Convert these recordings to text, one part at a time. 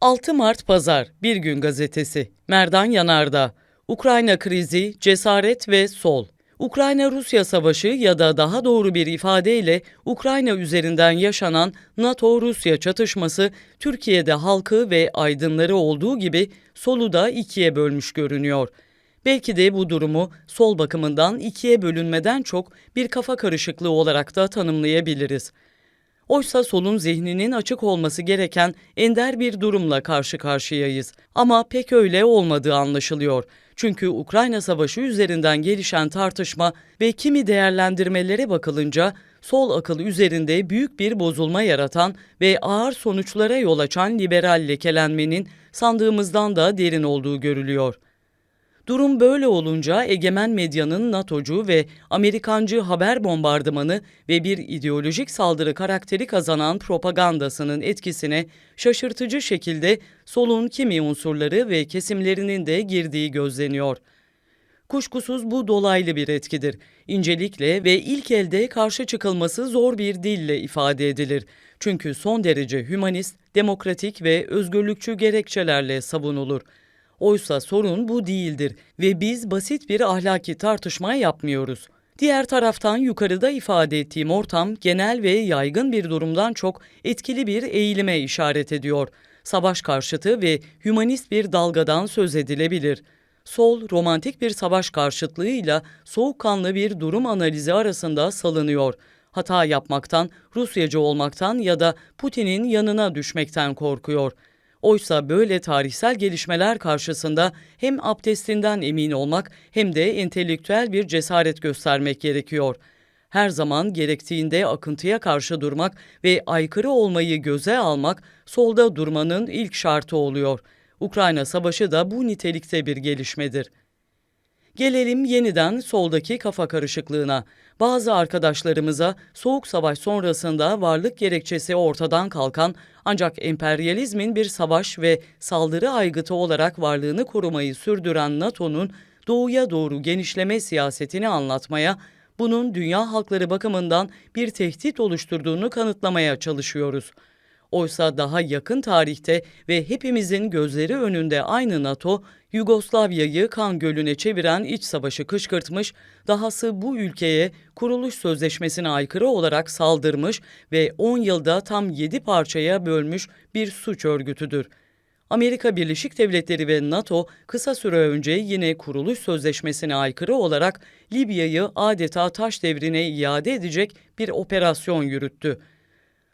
6 Mart Pazar Bir Gün Gazetesi Merdan Yanardağ Ukrayna krizi, cesaret ve sol. Ukrayna-Rusya savaşı ya da daha doğru bir ifadeyle Ukrayna üzerinden yaşanan NATO-Rusya çatışması Türkiye'de halkı ve aydınları olduğu gibi solu da ikiye bölmüş görünüyor. Belki de bu durumu sol bakımından ikiye bölünmeden çok bir kafa karışıklığı olarak da tanımlayabiliriz. Oysa solun zihninin açık olması gereken ender bir durumla karşı karşıyayız. Ama pek öyle olmadığı anlaşılıyor. Çünkü Ukrayna Savaşı üzerinden gelişen tartışma ve kimi değerlendirmelere bakılınca sol akıl üzerinde büyük bir bozulma yaratan ve ağır sonuçlara yol açan liberal lekelenmenin sandığımızdan da derin olduğu görülüyor. Durum böyle olunca egemen medyanın NATO'cu ve Amerikancı haber bombardımanı ve bir ideolojik saldırı karakteri kazanan propagandasının etkisine şaşırtıcı şekilde solun kimi unsurları ve kesimlerinin de girdiği gözleniyor. Kuşkusuz bu dolaylı bir etkidir. İncelikle ve ilk elde karşı çıkılması zor bir dille ifade edilir. Çünkü son derece hümanist, demokratik ve özgürlükçü gerekçelerle savunulur. Oysa sorun bu değildir ve biz basit bir ahlaki tartışma yapmıyoruz. Diğer taraftan yukarıda ifade ettiğim ortam genel ve yaygın bir durumdan çok etkili bir eğilime işaret ediyor. Savaş karşıtı ve hümanist bir dalgadan söz edilebilir. Sol, romantik bir savaş karşıtlığıyla soğukkanlı bir durum analizi arasında salınıyor. Hata yapmaktan, Rusyacı olmaktan ya da Putin'in yanına düşmekten korkuyor.'' Oysa böyle tarihsel gelişmeler karşısında hem abdestinden emin olmak hem de entelektüel bir cesaret göstermek gerekiyor. Her zaman gerektiğinde akıntıya karşı durmak ve aykırı olmayı göze almak solda durmanın ilk şartı oluyor. Ukrayna Savaşı da bu nitelikte bir gelişmedir. Gelelim yeniden soldaki kafa karışıklığına. Bazı arkadaşlarımıza Soğuk Savaş sonrasında varlık gerekçesi ortadan kalkan ancak emperyalizmin bir savaş ve saldırı aygıtı olarak varlığını korumayı sürdüren NATO'nun doğuya doğru genişleme siyasetini anlatmaya, bunun dünya halkları bakımından bir tehdit oluşturduğunu kanıtlamaya çalışıyoruz. Oysa daha yakın tarihte ve hepimizin gözleri önünde aynı NATO, Yugoslavya'yı kan gölüne çeviren iç savaşı kışkırtmış, dahası bu ülkeye kuruluş sözleşmesine aykırı olarak saldırmış ve 10 yılda tam 7 parçaya bölmüş bir suç örgütüdür. Amerika Birleşik Devletleri ve NATO kısa süre önce yine kuruluş sözleşmesine aykırı olarak Libya'yı adeta taş devrine iade edecek bir operasyon yürüttü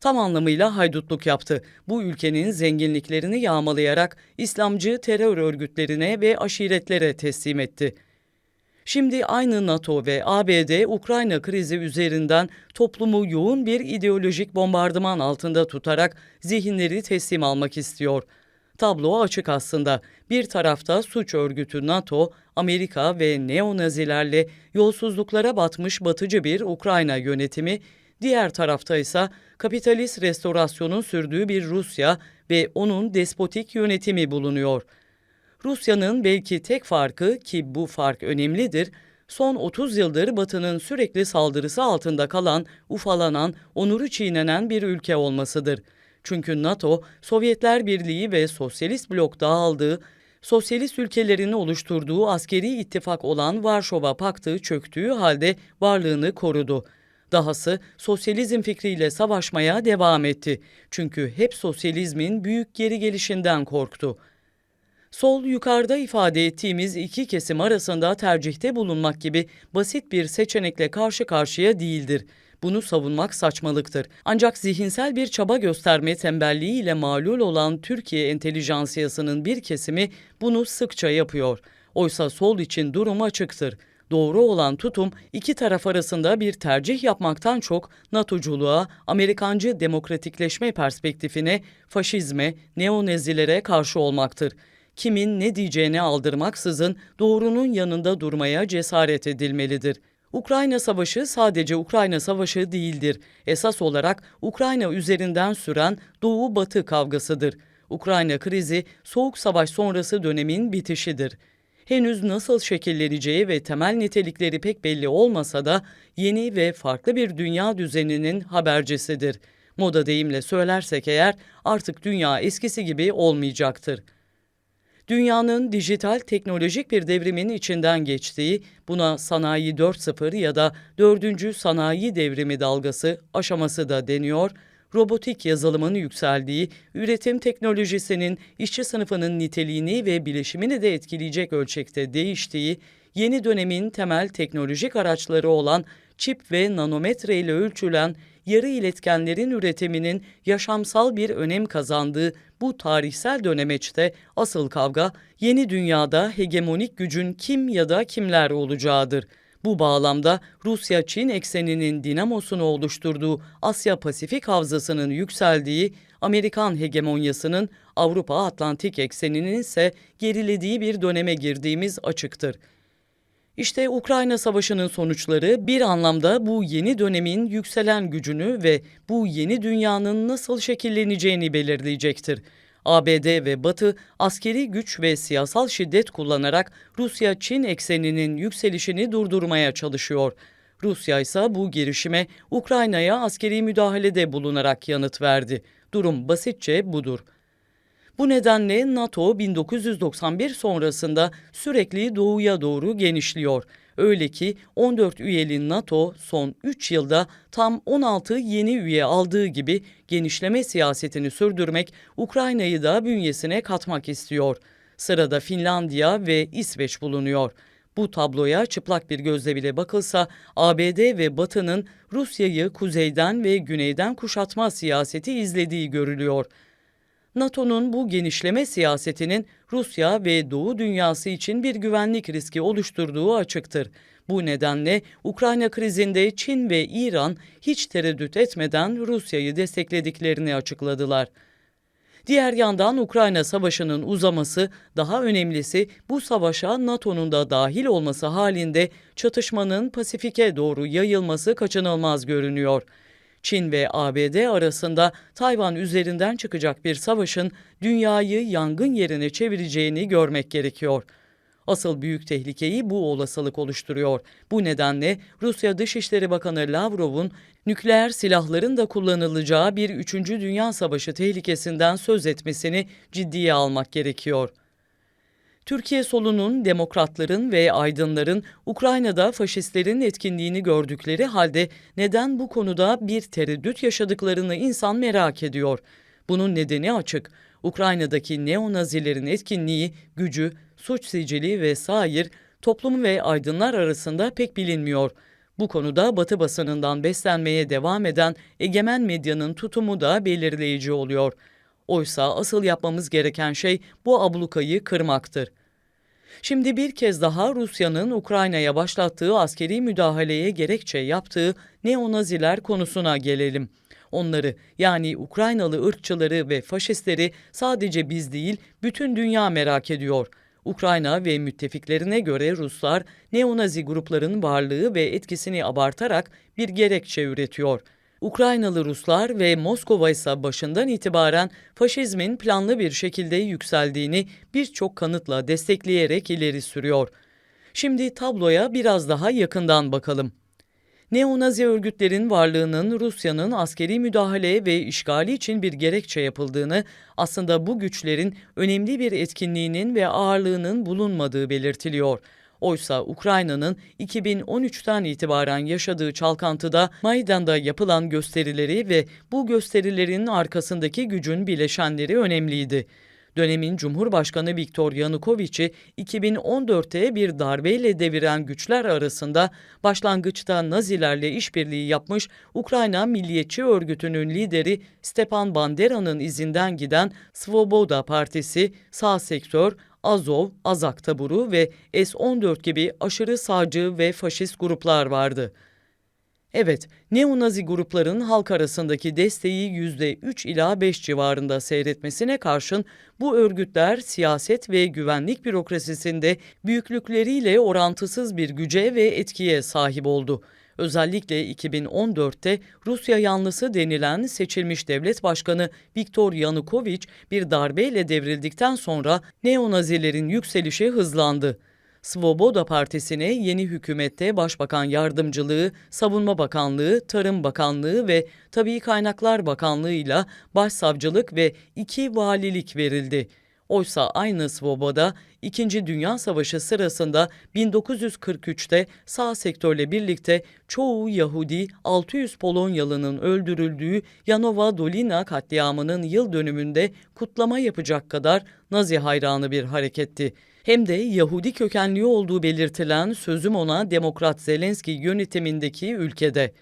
tam anlamıyla haydutluk yaptı. Bu ülkenin zenginliklerini yağmalayarak İslamcı terör örgütlerine ve aşiretlere teslim etti. Şimdi aynı NATO ve ABD Ukrayna krizi üzerinden toplumu yoğun bir ideolojik bombardıman altında tutarak zihinleri teslim almak istiyor. Tablo açık aslında. Bir tarafta suç örgütü NATO, Amerika ve neonazilerle yolsuzluklara batmış batıcı bir Ukrayna yönetimi, Diğer tarafta ise kapitalist restorasyonun sürdüğü bir Rusya ve onun despotik yönetimi bulunuyor. Rusya'nın belki tek farkı ki bu fark önemlidir, son 30 yıldır Batı'nın sürekli saldırısı altında kalan, ufalanan, onuru çiğnenen bir ülke olmasıdır. Çünkü NATO, Sovyetler Birliği ve Sosyalist blok dağıldığı, sosyalist ülkelerini oluşturduğu askeri ittifak olan Varşova Paktı çöktüğü halde varlığını korudu. Dahası sosyalizm fikriyle savaşmaya devam etti. Çünkü hep sosyalizmin büyük geri gelişinden korktu. Sol yukarıda ifade ettiğimiz iki kesim arasında tercihte bulunmak gibi basit bir seçenekle karşı karşıya değildir. Bunu savunmak saçmalıktır. Ancak zihinsel bir çaba gösterme tembelliğiyle mağlul olan Türkiye entelijansiyasının bir kesimi bunu sıkça yapıyor. Oysa sol için durum açıktır doğru olan tutum iki taraf arasında bir tercih yapmaktan çok NATO'culuğa, Amerikancı demokratikleşme perspektifine, faşizme, neonezilere karşı olmaktır. Kimin ne diyeceğini aldırmaksızın doğrunun yanında durmaya cesaret edilmelidir. Ukrayna Savaşı sadece Ukrayna Savaşı değildir. Esas olarak Ukrayna üzerinden süren Doğu-Batı kavgasıdır. Ukrayna krizi Soğuk Savaş sonrası dönemin bitişidir henüz nasıl şekilleneceği ve temel nitelikleri pek belli olmasa da yeni ve farklı bir dünya düzeninin habercisidir. Moda deyimle söylersek eğer artık dünya eskisi gibi olmayacaktır. Dünyanın dijital teknolojik bir devrimin içinden geçtiği, buna sanayi 4.0 ya da 4. sanayi devrimi dalgası aşaması da deniyor, robotik yazılımın yükseldiği, üretim teknolojisinin işçi sınıfının niteliğini ve bileşimini de etkileyecek ölçekte değiştiği, yeni dönemin temel teknolojik araçları olan çip ve nanometre ile ölçülen yarı iletkenlerin üretiminin yaşamsal bir önem kazandığı bu tarihsel dönemeçte asıl kavga yeni dünyada hegemonik gücün kim ya da kimler olacağıdır. Bu bağlamda Rusya-Çin ekseninin dinamosunu oluşturduğu Asya-Pasifik havzasının yükseldiği, Amerikan hegemonyasının Avrupa-Atlantik ekseninin ise gerilediği bir döneme girdiğimiz açıktır. İşte Ukrayna Savaşı'nın sonuçları bir anlamda bu yeni dönemin yükselen gücünü ve bu yeni dünyanın nasıl şekilleneceğini belirleyecektir. ABD ve Batı askeri güç ve siyasal şiddet kullanarak Rusya-Çin ekseninin yükselişini durdurmaya çalışıyor. Rusya ise bu girişime Ukrayna'ya askeri müdahalede bulunarak yanıt verdi. Durum basitçe budur. Bu nedenle NATO 1991 sonrasında sürekli doğuya doğru genişliyor. Öyle ki 14 üyeli NATO son 3 yılda tam 16 yeni üye aldığı gibi genişleme siyasetini sürdürmek, Ukrayna'yı da bünyesine katmak istiyor. Sırada Finlandiya ve İsveç bulunuyor. Bu tabloya çıplak bir gözle bile bakılsa ABD ve Batı'nın Rusya'yı kuzeyden ve güneyden kuşatma siyaseti izlediği görülüyor. NATO'nun bu genişleme siyasetinin Rusya ve Doğu dünyası için bir güvenlik riski oluşturduğu açıktır. Bu nedenle Ukrayna krizinde Çin ve İran hiç tereddüt etmeden Rusya'yı desteklediklerini açıkladılar. Diğer yandan Ukrayna Savaşı'nın uzaması, daha önemlisi bu savaşa NATO'nun da dahil olması halinde çatışmanın Pasifik'e doğru yayılması kaçınılmaz görünüyor. Çin ve ABD arasında Tayvan üzerinden çıkacak bir savaşın dünyayı yangın yerine çevireceğini görmek gerekiyor. Asıl büyük tehlikeyi bu olasılık oluşturuyor. Bu nedenle Rusya Dışişleri Bakanı Lavrov'un nükleer silahların da kullanılacağı bir 3. Dünya Savaşı tehlikesinden söz etmesini ciddiye almak gerekiyor. Türkiye solunun, demokratların ve aydınların Ukrayna'da faşistlerin etkinliğini gördükleri halde neden bu konuda bir tereddüt yaşadıklarını insan merak ediyor. Bunun nedeni açık. Ukrayna'daki neonazilerin etkinliği, gücü, suç sicili ve sair toplum ve aydınlar arasında pek bilinmiyor. Bu konuda Batı basınından beslenmeye devam eden egemen medyanın tutumu da belirleyici oluyor. Oysa asıl yapmamız gereken şey bu ablukayı kırmaktır. Şimdi bir kez daha Rusya'nın Ukrayna'ya başlattığı askeri müdahaleye gerekçe yaptığı neonaziler konusuna gelelim. Onları yani Ukraynalı ırkçıları ve faşistleri sadece biz değil bütün dünya merak ediyor. Ukrayna ve müttefiklerine göre Ruslar neonazi grupların varlığı ve etkisini abartarak bir gerekçe üretiyor.'' Ukraynalı Ruslar ve Moskova ise başından itibaren faşizmin planlı bir şekilde yükseldiğini birçok kanıtla destekleyerek ileri sürüyor. Şimdi tabloya biraz daha yakından bakalım. Neonazi örgütlerin varlığının Rusya'nın askeri müdahale ve işgali için bir gerekçe yapıldığını, aslında bu güçlerin önemli bir etkinliğinin ve ağırlığının bulunmadığı belirtiliyor. Oysa Ukrayna'nın 2013'ten itibaren yaşadığı çalkantıda Maydan'da yapılan gösterileri ve bu gösterilerin arkasındaki gücün bileşenleri önemliydi. Dönemin Cumhurbaşkanı Viktor Yanukovic'i 2014'te bir darbeyle deviren güçler arasında başlangıçta Nazilerle işbirliği yapmış Ukrayna Milliyetçi Örgütü'nün lideri Stepan Bandera'nın izinden giden Svoboda Partisi, sağ sektör, Azov, Azak taburu ve S-14 gibi aşırı sağcı ve faşist gruplar vardı. Evet, neonazi grupların halk arasındaki desteği %3 ila 5 civarında seyretmesine karşın bu örgütler siyaset ve güvenlik bürokrasisinde büyüklükleriyle orantısız bir güce ve etkiye sahip oldu. Özellikle 2014'te Rusya yanlısı denilen seçilmiş devlet başkanı Viktor Yanukovych bir darbeyle devrildikten sonra neonazilerin yükselişi hızlandı. Svoboda Partisi'ne yeni hükümette Başbakan Yardımcılığı, Savunma Bakanlığı, Tarım Bakanlığı ve Tabii Kaynaklar Bakanlığı'yla başsavcılık ve iki valilik verildi. Oysa aynı Svoboda, İkinci Dünya Savaşı sırasında 1943'te sağ sektörle birlikte çoğu Yahudi 600 Polonyalı'nın öldürüldüğü Yanova Dolina katliamının yıl dönümünde kutlama yapacak kadar Nazi hayranı bir hareketti. Hem de Yahudi kökenli olduğu belirtilen sözüm ona Demokrat Zelenski yönetimindeki ülkede.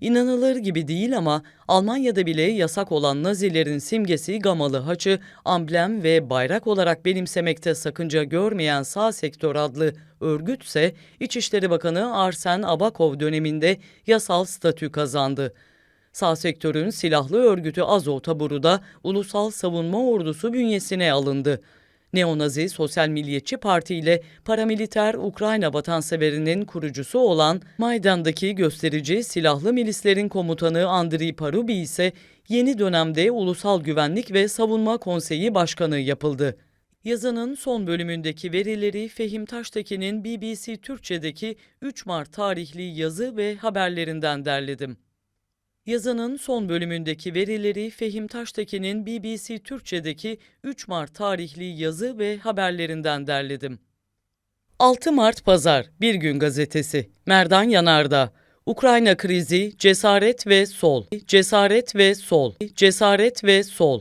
İnanılır gibi değil ama Almanya'da bile yasak olan Nazilerin simgesi gamalı haçı, amblem ve bayrak olarak benimsemekte sakınca görmeyen Sağ Sektör adlı örgütse İçişleri Bakanı Arsen Abakov döneminde yasal statü kazandı. Sağ sektörün silahlı örgütü Azov taburu da Ulusal Savunma Ordusu bünyesine alındı. Neonazi Sosyal Milliyetçi Parti ile paramiliter Ukrayna vatanseverinin kurucusu olan Maydan'daki gösterici silahlı milislerin komutanı Andriy Parubi ise yeni dönemde Ulusal Güvenlik ve Savunma Konseyi Başkanı yapıldı. Yazının son bölümündeki verileri Fehim Taştekin'in BBC Türkçe'deki 3 Mart tarihli yazı ve haberlerinden derledim. Yazının son bölümündeki verileri Fehim Taştekin'in BBC Türkçe'deki 3 Mart tarihli yazı ve haberlerinden derledim. 6 Mart Pazar Bir Gün Gazetesi Merdan Yanardağ Ukrayna krizi, cesaret ve sol. Cesaret ve sol. Cesaret ve sol.